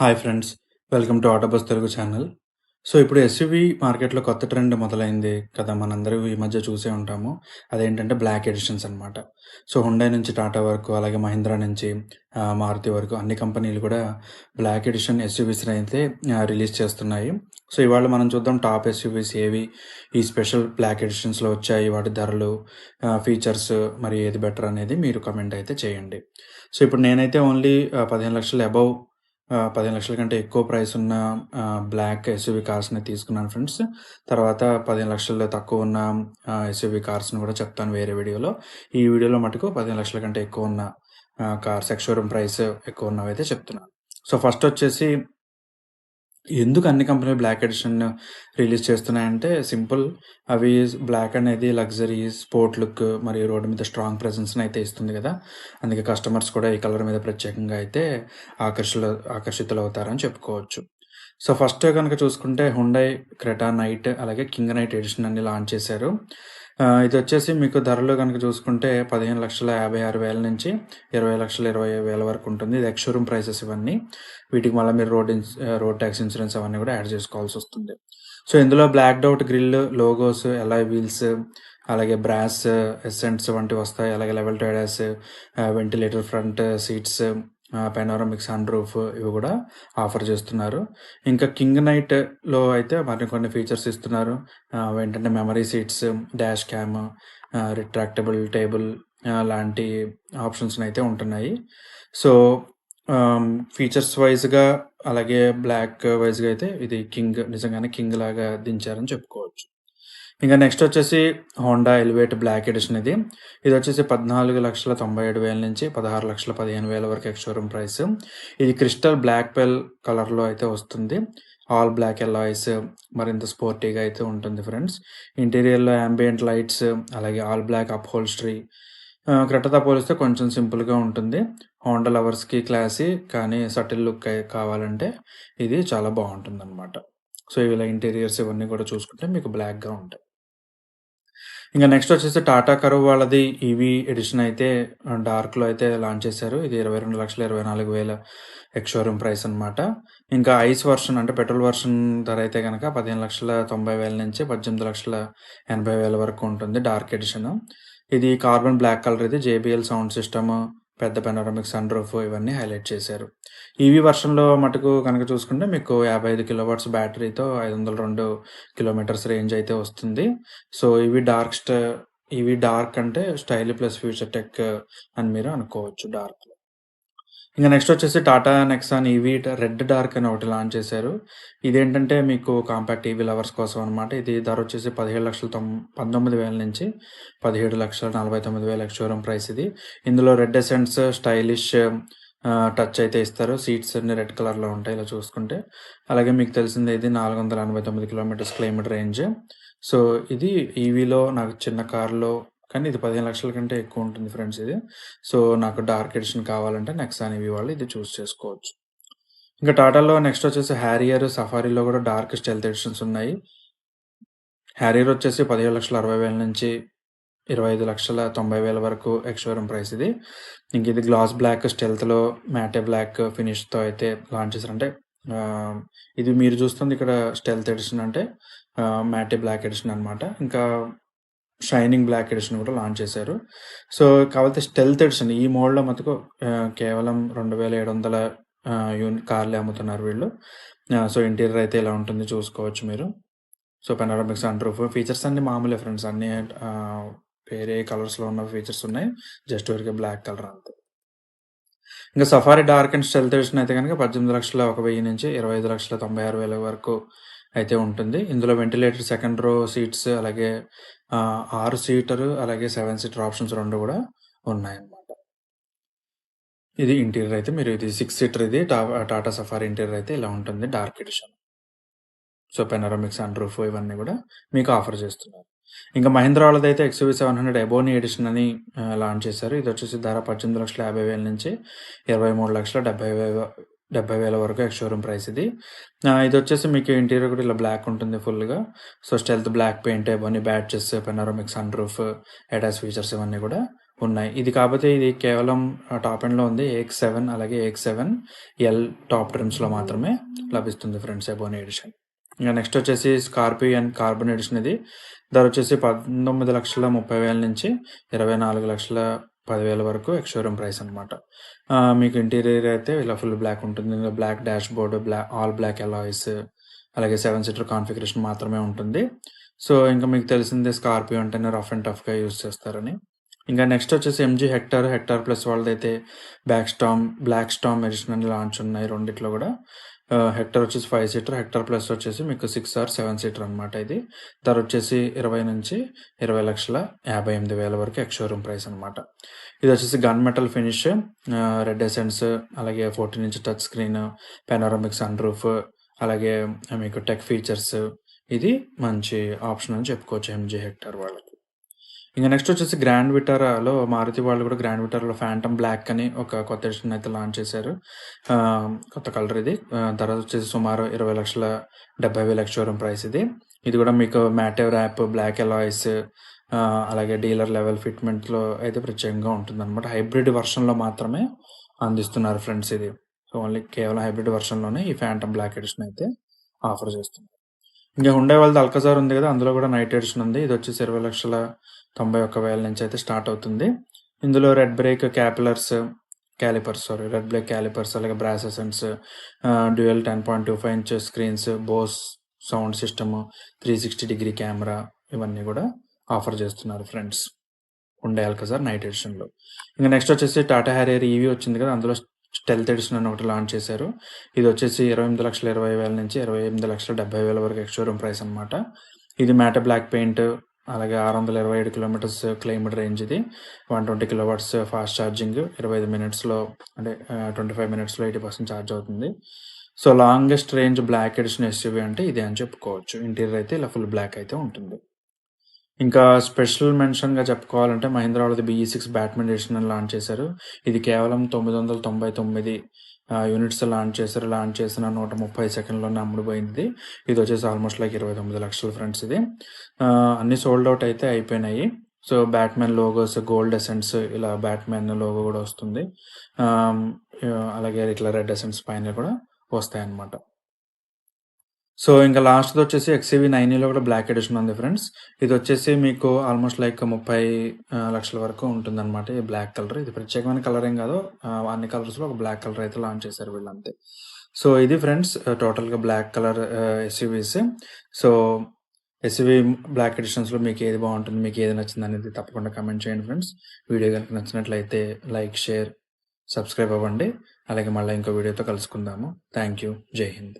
Hi friends welcome to Autobus Telugu channel. So ఇప్పుడు SUV మార్కెట్లో కొత్త ట్రెండ్ మొదలైంది కదా మనందరూ ఈ మధ్య చూసే ఉంటాము. అదేంటంటే బ్లాక్ ఎడిషన్స్ అనమాట సో హుండై నుంచి టాటా వరకు అలాగే మహీంద్రా నుంచి మారుతి వరకు అన్ని కంపెనీలు కూడా బ్లాక్ ఎడిషన్ ఎస్యూవీస్ అయితే రిలీజ్ చేస్తున్నాయి. సో ఇవాళ మనం చూద్దాం టాప్ ఎస్యూవీస్ ఏవి ఈ స్పెషల్ బ్లాక్ ఎడిషన్స్లో వచ్చాయి వాటి ధరలు ఫీచర్స్ మరి ఏది బెటర్ అనేది మీరు కమెంట్ అయితే చేయండి. సో ఇప్పుడు నేనైతే ఓన్లీ పదిహేను లక్షలు అబవ్ పదిహేను లక్షల కంటే ఎక్కువ ప్రైస్ ఉన్న బ్లాక్ ఎస్యూవి కార్స్ని తీసుకున్నాను ఫ్రెండ్స్. తర్వాత పదిహేను లక్షల్లో తక్కువ ఉన్న ఎస్యూవి కార్స్ని కూడా చెప్తాను వేరే వీడియోలో. ఈ వీడియోలో మటుకు పదిహేను లక్షల కంటే ఎక్కువ ఉన్న కార్స్ ఎక్స్ షోరూమ్ ప్రైస్ ఎక్కువ ఉన్నవి అయితే చెప్తున్నాను. సో ఫస్ట్ వచ్చేసి ఎందుకు అన్ని కంపెనీలు బ్లాక్ ఎడిషన్ రిలీజ్ చేస్తున్నాయంటే సింపుల్. అవి బ్లాక్ అనేది లగ్జరీ స్పోర్ట్ లుక్ మరియు రోడ్డు మీద స్ట్రాంగ్ ప్రెజెన్స్ని అయితే ఇస్తుంది కదా. అందుకే కస్టమర్స్ కూడా ఈ కలర్ మీద ప్రత్యేకంగా అయితే ఆకర్షులు ఆకర్షితులు అవుతారని చెప్పుకోవచ్చు. సో ఫస్ట్ కనుక చూసుకుంటే హుండై క్రెటా నైట్ అలాగే కింగ్ నైట్ ఎడిషన్ అన్ని లాంచ్ చేశారు. ఇది వచ్చేసి మీకు ధరలు కనుక చూసుకుంటే పదిహేను లక్షల యాభై ఆరు వేల నుంచి ఇరవై లక్షల ఇరవై వేల వరకు ఉంటుంది. ఇది ఎక్స్షోరూమ్ ప్రైసెస్ ఇవన్నీ. వీటికి మళ్ళీ మీరు రోడ్ ఇన్స్ రోడ్ ట్యాక్స్ ఇన్సూరెన్స్ అవన్నీ కూడా యాడ్ చేసుకోవాల్సి వస్తుంది. సో ఇందులో black out grille logos alloy wheels అలాగే బ్రాస్ ఎసెంట్స్ వంటివి వస్తాయి. అలాగే level టైడర్స్ ventilated front seats panoramic sunroof ఇవి కూడా ఆఫర్ చేస్తున్నారు. ఇంకా కింగ్ నైట్లో అయితే మరి కొన్ని ఫీచర్స్ ఇస్తున్నారు. ఏంటంటే memory seats dash cam retractable table లాంటి ఆప్షన్స్ అయితే ఉంటున్నాయి. సో ఫీచర్స్ వైజ్గా అలాగే బ్లాక్ వైజ్గా అయితే ఇది కింగ్ నిజంగానే కింగ్ లాగా దించారని చెప్పుకోవచ్చు. ఇంకా నెక్స్ట్ వచ్చేసి హోండా ఎలివేట్ బ్లాక్ ఎడిషన్ ఇది. ఇది వచ్చేసి పద్నాలుగు లక్షల తొంభై ఏడు వేల నుంచి పదహారు లక్షల పదిహేను వేల వరకు ఎక్స్షోరూమ్ ప్రైస్ ఇది క్రిస్టల్ బ్లాక్ పెల్ కలర్లో అయితే వస్తుంది. ఆల్ బ్లాక్ ఎలాయిస్ మరింత స్పోర్టీగా అయితే ఉంటుంది ఫ్రెండ్స్ ఇంటీరియర్లో అంబియంట్ లైట్స్ అలాగే ఆల్ బ్లాక్ అప్ హోల్స్ట్రీ క్రెటతో పోలిస్తే కొంచెం సింపుల్గా ఉంటుంది. హోండా లవర్స్కి క్లాసీ కానీ సటిల్ లుక్ కావాలంటే ఇది చాలా బాగుంటుంది అనమాట సో ఇలా ఇంటీరియర్స్ ఇవన్నీ కూడా చూసుకుంటే మీకు బ్లాక్గా ఉంటాయి. ఇంకా నెక్స్ట్ వచ్చేసి టాటా కరువు వాళ్ళది ఈవీ ఎడిషన్ అయితే డార్క్లో అయితే లాంచ్ చేశారు. ఇది ఇరవై రెండు లక్షల ఇరవై నాలుగు వేల ఎక్స్షోరూమ్ ప్రైస్ అనమాట ఇంకా ఐస్ వర్షన్ అంటే పెట్రోల్ వర్షన్ ధర అయితే కనుక పదిహేను లక్షల తొంభై వేల నుంచి పద్దెనిమిది లక్షల ఎనభై వేల వరకు ఉంటుంది డార్క్ ఎడిషన్. ఇది కార్బన్ బ్లాక్ కలర్ ఇది జేబిఎల్ సౌండ్ సిస్టమ్ పెద్ద పెనోరమిక్ సన్ రూఫ్ ఇవన్నీ హైలైట్ చేశారు. ఈవీ వర్షన్లో మటుకు కనుక చూసుకుంటే మీకు యాభై ఐదు కిలోవాట్స్ బ్యాటరీతో ఐదు వందల రెండు కిలోమీటర్స్ రేంజ్ అయితే వస్తుంది. సో ఇవి డార్క్ స్ట ఇవి డార్క్ అంటే స్టైల్ ప్లస్ ఫ్యూచర్ టెక్ అని మీరు అనుకోవచ్చు డార్క్. ఇంకా నెక్స్ట్ వచ్చేసి Tata Nexon EV red dark అని ఒకటి లాంచ్ చేశారు. ఇదేంటంటే మీకు కాంపాక్ట్ ఈవీ లవర్స్ కోసం అనమాట ఇది ధర వచ్చేసి పదిహేడు లక్షల తొమ్ పంతొమ్మిది వేల నుంచి పదిహేడు లక్షల నలభై తొమ్మిది వేల షోరూమ్ ప్రైస్ ఇది. ఇందులో రెడ్ ఎసెంట్స్ స్టైలిష్ టచ్ అయితే ఇస్తారు. సీట్స్ అన్ని రెడ్ కలర్లో ఉంటాయి ఇలా చూసుకుంటే. అలాగే మీకు తెలిసింది ఇది నాలుగు వందల ఎనభై తొమ్మిది కిలోమీటర్స్ క్లైమేట్ రేంజ్ సో ఇది ఈవీలో నాకు చిన్న కార్లో కానీ ఇది పదిహేను లక్షల కంటే ఎక్కువ ఉంటుంది ఫ్రెండ్స్ ఇది. సో నాకు డార్క్ ఎడిషన్ కావాలంటే నెక్సాన్ ఇవి వాళ్ళు ఇది చూస్ చేసుకోవచ్చు. ఇంకా టాటాలో నెక్స్ట్ వచ్చేసి హ్యారియర్ సఫారీలో కూడా డార్క్ స్టెల్త్ ఎడిషన్స్ ఉన్నాయి. హ్యారియర్ వచ్చేసి పదిహేడు లక్షల అరవై వేల నుంచి ఇరవై ఐదు లక్షల తొంభై వేల వరకు ఎక్స్షోరూమ్ ప్రైస్ ఇది. ఇంక ఇది గ్లాస్ బ్లాక్ స్టెల్త్లో మ్యాటే బ్లాక్ ఫినిష్తో అయితే లాంచ్ చేశారంటే ఇది మీరు చూస్తుంది ఇక్కడ స్టెల్త్ ఎడిషన్ అంటే మ్యాటే బ్లాక్ ఎడిషన్ అనమాట ఇంకా షైనింగ్ బ్లాక్ ఎడిషన్ కూడా లాంచ్ చేశారు. సో కాకపోతే స్టెల్త్ ఎడిషన్ ఈ మోడ్లో మటుకు కేవలం రెండు వేల ఏడు వందల యూనిట్ కార్లే అమ్ముతున్నారు వీళ్ళు. సో ఇంటీరియర్ అయితే ఇలా ఉంటుంది చూసుకోవచ్చు మీరు. So panoramic and roof features అన్ని మామూలే ఫ్రెండ్స్ అన్ని వేరే కలర్స్లో ఉన్న ఫీచర్స్ ఉన్నాయి. జస్ట్ వరకే బ్లాక్ కలర్ అంతే. ఇంకా Safari dark and stealth edition అయితే కనుక పద్దెనిమిది లక్షల ఒక వెయ్యి నుంచి ఇరవై ఐదు లక్షల తొంభై ఆరు వేల వరకు అయితే ఉంటుంది. ఇందులో వెంటిలేటర్ సెకండ్ రో సీట్స్ అలాగే ఆరు సీటర్ అలాగే సెవెన్ సీటర్ ఆప్షన్స్ రెండు కూడా ఉన్నాయన్నమాట. ఇది ఇంటీరియర్ అయితే మీరు ఇది సిక్స్ సీటర్ ఇది టా- టాటా సఫారీ ఇంటీరియర్ అయితే ఇలా ఉంటుంది. Dark edition so panoramics and roof ఇవన్నీ కూడా మీకు ఆఫర్ చేస్తున్నారు. ఇంకా మహీంద్రా వాళ్ళది అయితే XUV seven hundred ebony edition అని లాంచ్ చేశారు ఇది వచ్చేసి ధర పద్దెనిమిది లక్షల యాభై వేల నుంచి ఇరవై మూడు లక్షల డెబ్బై వేల డెబ్బై వేల వరకు ఎక్స్ షోరూమ్ ప్రైస్ ఇది ఇది వచ్చేసి మీకు ఇంటీరియర్ కూడా ఇలా బ్లాక్ ఉంటుంది ఫుల్గా సో స్టెల్త్ బ్లాక్ పెయింట్ ఇవన్నీ badges panoramic sunroof ADAS features ఇవన్నీ కూడా ఉన్నాయి. ఇది కాకపోతే ఇది కేవలం టాప్ ఎండ్‌లో ఉంది. ఏఎక్స్ సెవెన్ అలాగే ఏఎక్స్ సెవెన్ ఎల్ టాప్ ట్రిమ్స్‌లో మాత్రమే లభిస్తుంది ఫ్రెండ్స్ ఎబోనీ ఎడిషన్. ఇంకా నెక్స్ట్ వచ్చేసి స్కార్పియో అండ్ కార్బన్ ఎడిషన్ ఇది. ధర వచ్చేసి 19,30,000 నుంచి 24,10,000 వరకు ఎక్స్షోరూమ్ ప్రైస్ అనమాట. మీకు ఇంటీరియర్ అయితే ఇలా ఫుల్ బ్లాక్ ఉంటుంది. Black dashboard black all black alloys అలాగే సెవెన్ సీటర్ కాన్ఫిగరేషన్ మాత్రమే ఉంటుంది. సో, ఇంకా మీకు తెలిసిందే స్కార్పియో అంటేనే రఫ్ అండ్ టఫ్‌గా యూజ్ చేస్తారని. ఇంకా నెక్స్ట్ వచ్చేసి MG Hector, Hector plus వాళ్ళదైతే black storm, black storm edition అని లాంచ్ ఉన్నాయి రెండిట్లో కూడా హెక్టర్ వచ్చేసి ఫైవ్ సీటర్, హెక్టర్ ప్లస్ వచ్చేసి మీకు సిక్స్ ఆర్ సెవెన్ సీటర్ అనమాట ఇది. ధర వచ్చేసి 20,20,58,000 వరకు ఎక్స్ షోరూమ్ ప్రైస్ అనమాట. ఇది వచ్చేసి gun metal finish red accents అలాగే 14 inch touch screen, panoramic sunroof అలాగే మీకు టెక్ ఫీచర్స్ ఇది మంచి ఆప్షన్ అని చెప్పుకోవచ్చు ఎంజీ హెక్టర్ వాళ్ళకి. ఇంకా నెక్స్ట్ వచ్చేసి గ్రాండ్ విటారాలో మారుతి వాళ్ళు కూడా గ్రాండ్ విటారాలో ఫ్యాంటమ్ బ్లాక్ అని ఒక కొత్త ఎడిషన్ అయితే లాంచ్ చేశారు. కొత్త కలర్ ఇది. ధర వచ్చేసి సుమారు ఇరవై లక్షల డెబ్బై వేల షోరూమ్ ప్రైస్ ఇది. ఇది కూడా మీకు మ్యాటివ్ ర్యాప్, బ్లాక్ ఎలాయిస్ అలాగే డీలర్ లెవెల్ ఫిట్మెంట్‌లో అయితే ప్రత్యేకంగా ఉంటుందన్నమాట. హైబ్రిడ్ వర్షన్లో మాత్రమే అందిస్తున్నారు ఫ్రెండ్స్ ఇది. సో, ఓన్లీ కేవలం హైబ్రిడ్ వర్షన్లోనే ఈ ఫ్యాంటమ్ బ్లాక్ ఎడిషన్ అయితే ఆఫర్ చేస్తుంది ఇంకా హుండై వాళ్ళది అల్కజార్ ఉంది కదా! అందులో కూడా నైట్ ఎడిషన్ ఉంది. ఇది వచ్చేసి 20,91,000 నుంచి అయితే స్టార్ట్ అవుతుంది. ఇందులో red brake capillars calipers sorry red brake calipers అలాగే brass essence ah, dual 10.25 inch screens, Bose sound system, 360 degree camera ఇవన్నీ కూడా ఆఫర్ చేస్తున్నారు ఫ్రెండ్స్. హుండై అల్కజార్ నైట్ ఎడిషన్‌లో. ఇంకా నెక్స్ట్ వచ్చేసి టాటా హ్యారియర్ ఈవీ వచ్చింది కదా! అందులో టెల్త్ ఎడిషన్ అని ఒకటి లాంచ్ చేశారు. ఇది వచ్చేసి 28,20,000 నుంచి 28,70,000 వరకు ఎక్స్షోరూమ్ ప్రైస్ అనమాట. ఇది మ్యాట్ బ్లాక్ పెయింట్ అలాగే 627 కిలోమీటర్స్ క్లైమేట్ రేంజ్ ఇది. 120 కిలోవాట్స్ ఫాస్ట్ ఛార్జింగ్ 25 మినిట్స్‌లో అంటే ట్వంటీ ఫైవ్ మినిట్స్‌లో 80% ఛార్జ్ అవుతుంది. So, longest range black edition SUV అంటే ఇదే అని చెప్పుకోవచ్చు. ఇంటీరియర్ అయితే ఇలా ఫుల్ బ్లాక్ అయితే ఉంటుంది. ఇంకా స్పెషల్ మెన్షన్‌గా చెప్పుకోవాలంటే మహీంద్రా వాళ్ళది బీఈ6 సిక్స్ ఎడిషన్ లాంచ్ చేశారు. ఇది కేవలం తొమ్మిది వందల తొంభై తొమ్మిది యూనిట్స్ లాంచ్ చేశారు. లాంచ్ చేసిన 130 సెకండ్‌లోనే అమ్ముడుపోయింది. ఇది వచ్చేసి ఆల్మోస్ట్ లైక్ 29,00,000 ఫ్రెండ్స్ ఇది. అన్ని సోల్డ్ అవుట్ అయితే అయిపోయినాయి. So, Batman logos, gold accents ఇలా బ్యాట్మెన్ లోగో కూడా వస్తుంది. అలాగే ఇట్లా రెడ్ ఎసెంట్స్ పైన కూడా వస్తాయన్నమాట. సో, ఇంకా లాస్ట్‌ది వచ్చేసి ఎక్స్ఈవి నైన్లో కూడా బ్లాక్ ఎడిషన్ ఉంది ఫ్రెండ్స్. ఇది వచ్చేసి మీకు ఆల్మోస్ట్ లైక్ ముప్పై లక్షల వరకు ఉంటుందన్నమాట. ఈ బ్లాక్ కలర్. ఇది ప్రత్యేకమైన కలర్ ఏం కాదు. అన్ని కలర్స్‌లో ఒక బ్లాక్ కలర్ అయితే లాంచ్ చేశారు వీళ్ళంతే. సో, ఇది ఫ్రెండ్స్ టోటల్‌గా black colour SUVs. So, SUV black ఎడిషన్స్‌లో మీకు ఏది బాగుంటుంది? మీకు ఏది నచ్చింది అనేది తప్పకుండా కమెంట్ చేయండి ఫ్రెండ్స్. వీడియో కనుక నచ్చినట్లయితే లైక్, షేర్, సబ్స్క్రైబ్ అవ్వండి. అలాగే మళ్ళీ ఇంకో వీడియోతో కలుసుకుందాము. Thank you. జై హింద్.